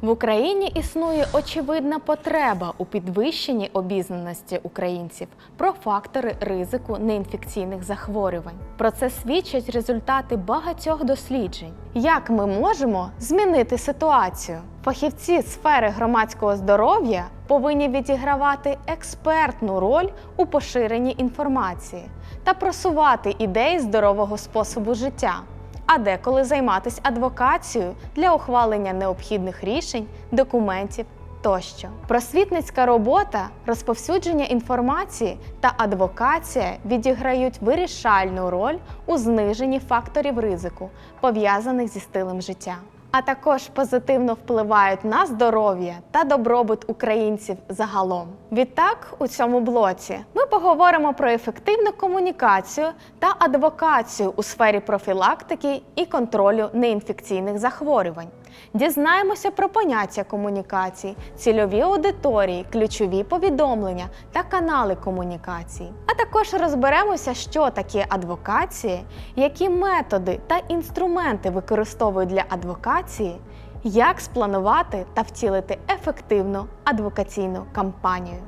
В Україні існує очевидна потреба у підвищенні обізнаності українців про фактори ризику неінфекційних захворювань. Про це свідчать результати багатьох досліджень. Як ми можемо змінити ситуацію? Фахівці сфери громадського здоров'я повинні відігравати експертну роль у поширенні інформації та просувати ідеї здорового способу життя а деколи займатися адвокацією для ухвалення необхідних рішень, документів тощо. Просвітницька робота, розповсюдження інформації та адвокація відіграють вирішальну роль у зниженні факторів ризику, пов'язаних зі стилем життя. А також позитивно впливають на здоров'я та добробут українців загалом. Відтак, у цьому блоці ми поговоримо про ефективну комунікацію та адвокацію у сфері профілактики і контролю неінфекційних захворювань. Дізнаємося про поняття комунікації, цільові аудиторії, ключові повідомлення та канали комунікації. А також розберемося, що таке адвокація, які методи та інструменти використовують для адвокації, як спланувати та втілити ефективну адвокаційну кампанію.